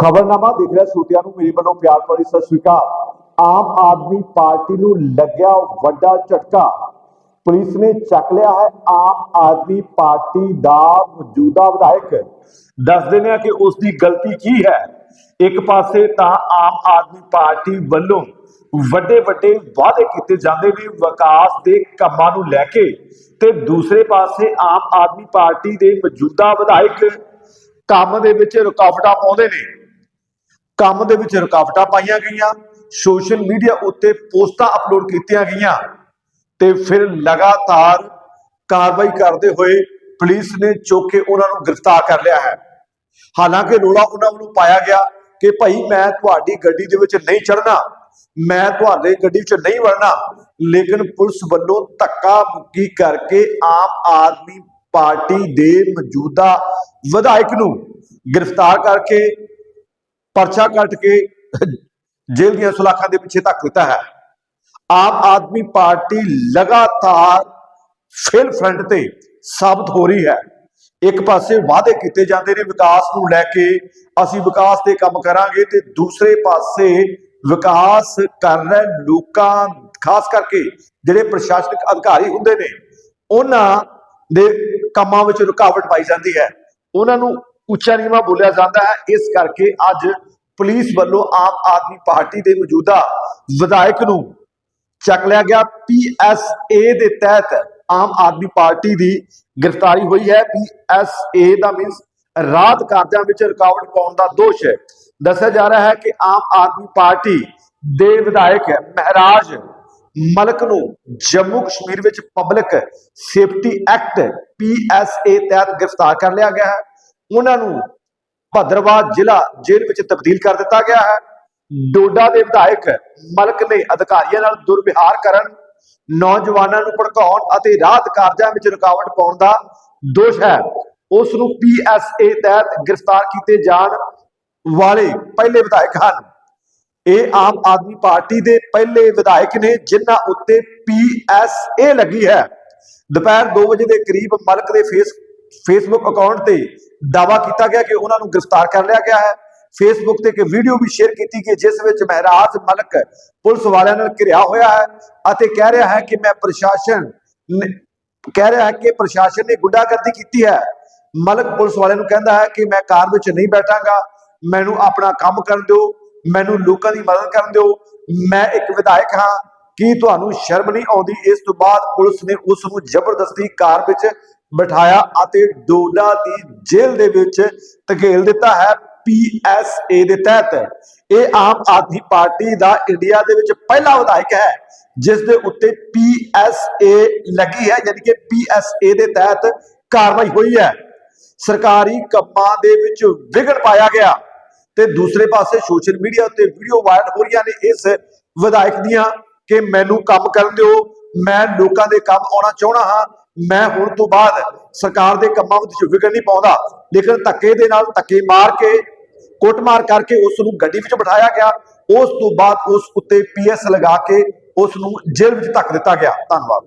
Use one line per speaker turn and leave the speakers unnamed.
ਖਬਰਨਾਮਾ ਦੇਖ ਰਿਹਾ ਸਰੋਤਿਆਂ ਨੂੰ, ਮੇਰੇ ਵੱਲੋਂ ਪਿਆਰ ਭਰੀ ਸਤਿ ਸ਼੍ਰੀ ਅਕਾਲ। ਆਮ ਆਦਮੀ ਪਾਰਟੀ ਨੂੰ ਲੱਗਿਆ ਵੱਡਾ ਝਟਕਾ। ਪੁਲਿਸ ਨੇ ਚੱਕ ਲਿਆ ਹੈ ਆਮ ਆਦਮੀ ਪਾਰਟੀ ਦਾ ਮੌਜੂਦਾ ਵਿਧਾਇਕ। ਦੱਸ ਦਿੰਦੇ ਆ ਕਿ ਉਸ ਦੀ ਗਲਤੀ ਕੀ ਹੈ। ਇੱਕ ਪਾਸੇ ਤਾਂ ਆਮ ਆਦਮੀ ਪਾਰਟੀ ਵੱਲੋਂ ਵੱਡੇ ਵੱਡੇ ਵਾਅਦੇ ਕੀਤੇ ਜਾਂਦੇ ਨੇ ਵਿਕਾਸ ਦੇ ਕੰਮਾਂ ਨੂੰ ਲੈ ਕੇ ਤੇ ਦੂਸਰੇ ਪਾਸੇ ਆਮ ਆਦਮੀ ਪਾਰਟੀ ਦੇ ਮੌਜੂਦਾ ਵਿਧਾਇਕ ਕੰਮ ਦੇ ਵਿੱਚ ਰੁਕਾਵਟਾਂ ਪਾਉਂਦੇ ਨੇ। ਕੰਮ ਦੇ ਵਿੱਚ ਰੁਕਾਵਟਾਂ ਪਾਈਆਂ ਗਈਆਂ, ਸੋਸ਼ਲ ਮੀਡੀਆ ਉੱਤੇ ਪੋਸਟਾਂ ਅਪਲੋਡ ਕੀਤੀਆਂ ਗਈਆਂ ਤੇ ਫਿਰ ਲਗਾਤਾਰ ਕਾਰਵਾਈ ਕਰਦੇ ਹੋਏ ਪੁਲਿਸ ਨੇ ਚੁੱਕ ਕੇ ਉਹਨਾਂ ਨੂੰ ਗ੍ਰਿਫਤਾਰ ਕਰ ਲਿਆ ਹੈ। ਹਾਲਾਂਕਿ ਰੋਲਾ ਉਹਨਾਂ ਵੱਲੋਂ ਪਾਇਆ ਗਿਆ ਕਿ ਭਾਈ ਮੈਂ ਤੁਹਾਡੀ ਗੱਡੀ ਦੇ ਵਿੱਚ ਨਹੀਂ ਚੜਨਾ ਮੈਂ ਤੁਹਾਡੇ ਗੱਡੀ ਚ ਨਹੀਂ ਵੜਨਾ, ਲੇਕਿਨ ਪੁਲਿਸ ਵੱਲੋਂ ਧੱਕਾ ਮੁੱਕੀ ਕਰਕੇ ਆਮ ਆਦਮੀ ਪਾਰਟੀ ਦੇ ਮੌਜੂਦਾ ਵਿਧਾਇਕ ਨੂੰ ਗ੍ਰਿਫਤਾਰ ਕਰਕੇ ਪਰਚਾ ਕੱਟ ਕੇ ਜੇਲ੍ਹ ਦੀਆਂ ਸੁਲਾਖਾਂ ਦੇ ਪਿੱਛੇ ਧੱਕ ਦਿੱਤਾ ਹੈ। ਆਮ ਆਦਮੀ ਪਾਰਟੀ ਲਗਾਤਾਰ ਫੇਲ ਫਰੰਟ ਤੇ ਸਾਬਤ ਹੋ ਰਹੀ ਹੈ। ਇੱਕ ਪਾਸੇ ਵਾਅਦੇ ਕੀਤੇ ਜਾਂਦੇ ਨੇ ਵਿਕਾਸ ਨੂੰ ਲੈ ਕੇ, ਅਸੀਂ ਵਿਕਾਸ ਦੇ ਕੰਮ ਕਰਾਂਗੇ ਤੇ ਦੂਸਰੇ ਪਾਸੇ ਵਿਕਾਸ ਕਰ ਰਹੇ ਲੋਕਾਂ, ਖਾਸ ਕਰਕੇ ਜਿਹੜੇ ਪ੍ਰਸ਼ਾਸਨਿਕ ਅਧਿਕਾਰੀ ਹੁੰਦੇ ਨੇ, ਉਹਨਾਂ ਦੇ ਕੰਮਾਂ ਵਿੱਚ ਰੁਕਾਵਟ ਪਾਈ ਜਾਂਦੀ ਹੈ। ਉਹਨਾਂ ਨੂੰ ਉੱਚਾ ਨੀਵਾਂ ਬੋਲਿਆ ਜਾਂਦਾ ਹੈ। ਇਸ ਕਰਕੇ ਅੱਜ ਪੁਲਿਸ ਵੱਲੋਂ ਆਮ ਆਦਮੀ ਪਾਰਟੀ ਦੇ ਮੌਜੂਦਾ ਵਿਧਾਇਕ ਨੂੰ ਚੱਕ ਲਿਆ ਗਿਆ। ਪੀਐਸਏ ਦੇ ਤਹਿਤ ਆਮ ਆਦਮੀ ਪਾਰਟੀ ਦੀ ਗ੍ਰਿਫਤਾਰੀ ਹੋਈ ਹੈ। ਪੀਐਸਏ ਦਾ ਮੀਨਸ ਰਾਤ ਕਾਰਜਾਂ ਵਿੱਚ ਰੁਕਾਵਟ ਪਾਉਣ ਦਾ ਦੋਸ਼ ਹੈ। ਦੱਸਿਆ ਜਾ ਰਿਹਾ ਹੈ ਕਿ ਆਮ ਆਦਮੀ ਪਾਰਟੀ ਦੇ ਵਿਧਾਇਕ ਮਹਾਰਾਜ ਮਲਕ ਨੂੰ ਜੰਮੂ ਕਸ਼ਮੀਰ ਵਿੱਚ ਪਬਲਿਕ ਸੇਫਟੀ ਐਕਟ ਪੀਐਸਏ ਤਹਿਤ ਗ੍ਰਿਫਤਾਰ ਕਰ ਲਿਆ ਗਿਆ ਹੈ। ਉਹਨਾਂ ਨੂੰ ਭਦਰਵਾਹ ਜ਼ਿਲ੍ਹਾ ਜੇਲ੍ਹ ਵਿੱਚ ਤਬਦੀਲ ਕਰ ਦਿੱਤਾ ਗਿਆ ਹੈ। ਡੋਡਾ ਦੇ ਵਿਧਾਇਕ ਮਲਕ ਨੇ ਅਧਿਕਾਰੀਆਂ ਨਾਲ ਦੁਰਵਿਹਾਰ ਕਰਨ, ਨੌਜਵਾਨਾਂ ਨੂੰ ਭੜਕਾਉਣ ਅਤੇ ਰਾਹਤ ਕਾਰਜਾਂ ਵਿੱਚ ਰੁਕਾਵਟ ਪਾਉਣ ਦਾ ਦੋਸ਼ ਹੈ। ਉਸ ਨੂੰ ਪੀਐਸਏ ਤਹਿਤ ਗ੍ਰਿਫਤਾਰ ਕੀਤੇ ਜਾਣ ਵਾਲੇ ਪਹਿਲੇ ਵਿਧਾਇਕ ਹਨ। ਇਹ ਆਮ ਆਦਮੀ ਪਾਰਟੀ ਦੇ ਪਹਿਲੇ ਵਿਧਾਇਕ ਨੇ, ਜਿਨ੍ਹਾਂ ਉੱਤੇ ਪੀਐਸਏ ਲੱਗੀ ਹੈ। ਦੁਪਹਿਰ 2 ਵਜੇ ਦੇ ਕਰੀਬ ਮਲਕ ਦੇ ਫੇਸ ਫੇਸਬੁੱਕ ਅਕਾਊਂਟ ਤੇ ਦਾਵਾ ਕੀਤਾ ਗਿਆ ਕਿ ਉਹਨਾਂ ਨੂੰ ਗ੍ਰਿਫਤਾਰ ਕਰ ਲਿਆ ਗਿਆ ਹੈ। ਫੇਸਬੁੱਕ ਤੇ ਇੱਕ ਵੀਡੀਓ ਵੀ ਸ਼ੇਅਰ ਕੀਤੀ ਗਈ ਜਿਸ ਵਿੱਚ ਮਹਿਰਾਜ ਮਲਕ ਪੁਲਿਸ ਵਾਲਿਆਂ ਨਾਲ ਘਿਰਿਆ ਹੋਇਆ ਹੈ ਅਤੇ ਕਹਿ ਰਿਹਾ ਹੈ ਕਿ ਮੈਂ ਪ੍ਰਸ਼ਾਸਨ ਕਹਿ ਰਿਹਾ ਹੈ ਕਿ ਪ੍ਰਸ਼ਾਸਨ ਨੇ ਗੁੰਡਾਗਰਦੀ ਕੀਤੀ ਹੈ। ਮਲਕ ਪੁਲਿਸ ਵਾਲਿਆਂ ਨੂੰ ਕਹਿੰਦਾ ਹੈ ਕਿ ਮੈਂ ਕਾਰ ਵਿੱਚ ਨਹੀਂ ਬੈਠਾਂਗਾ। ਮੈਨੂੰ ਆਪਣਾ ਕੰਮ ਕਰਨ ਦਿਓ। ਮੈਨੂੰ ਲੋਕਾਂ ਦੀ ਮਦਦ ਕਰਨ ਦਿਓ। ਮੈਂ ਇੱਕ ਵਿਧਾਇਕ ਹਾਂ। ਕੀ ਤੁਹਾਨੂੰ ਸ਼ਰਮ ਨਹੀਂ ਆਉਂਦੀ? ਇਸ ਤੋਂ ਬਾਅਦ ਪੁਲਿਸ ਨੇ ਉਸ ਨੂੰ ਜ਼ਬਰਦਸਤੀ ਕਾਰ ਵਿੱਚ ਬਿਠਾਇਆ ਅਤੇ ਡੋਡਾ ਦੀ ਜੇਲ੍ਹ ਦੇ ਵਿੱਚ ਧਕੇਲ ਦਿੱਤਾ ਹੈ ਪੀਐਸਏ ਦੇ ਤਹਿਤ। ਇਹ ਆਮ ਆਦਮੀ ਪਾਰਟੀ ਦਾ ਇੰਡੀਆ ਦੇ ਵਿੱਚ ਪਹਿਲਾ ਵਿਧਾਇਕ ਹੈ, ਜਿਸ ਦੇ ਉੱਤੇ ਪੀਐਸਏ ਲੱਗੀ ਹੈ, ਯਾਨੀ ਕਿ ਪੀਐਸਏ ਦੇ ਤਹਿਤ ਕਾਰਵਾਈ ਹੋਈ ਹੈ। ਸਰਕਾਰੀ ਕੰਮਾਂ ਦੇ ਵਿੱਚ ਵਿਗੜ ਪਾਇਆ ਗਿਆ ਤੇ ਦੂਸਰੇ ਪਾਸੇ ਸੋਸ਼ਲ ਮੀਡੀਆ ਉੱਤੇ ਵੀਡੀਓ ਵਾਇਰਲ ਹੋ ਰਹੀਆਂ ਨੇ ਇਸ ਵਿਧਾਇਕ ਦੀਆਂ ਕਿ ਮੈਨੂੰ ਕੰਮ ਕਰਨ ਦਿਓ, ਮੈਂ ਲੋਕਾਂ ਦੇ ਕੰਮ ਆਉਣਾ ਚਾਹਣਾ ਹਾਂ ਮੈਂ ਹੁਣ ਤੋਂ ਬਾਅਦ ਸਰਕਾਰ ਦੇ ਕੰਮਾਂ ਵਿੱਚ ਵਿਗੜ ਨਹੀਂ ਪਾਉਂਦਾ, ਲੇਕਿਨ ਧੱਕੇ ਦੇ ਨਾਲ ਧੱਕੇ ਮਾਰ ਕੇ, ਕੁੱਟਮਾਰ ਕਰਕੇ ਉਸ ਨੂੰ ਗੱਡੀ ਵਿੱਚ ਬਿਠਾਇਆ ਗਿਆ, ਉਸ ਤੋਂ ਬਾਅਦ ਉਸ ਉੱਤੇ ਪੀਐਸ ਲਗਾ ਕੇ ਉਸ ਨੂੰ ਜੇਲ੍ਹ ਵਿੱਚ ਧੱਕ ਦਿੱਤਾ ਗਿਆ। ਧੰਨਵਾਦ।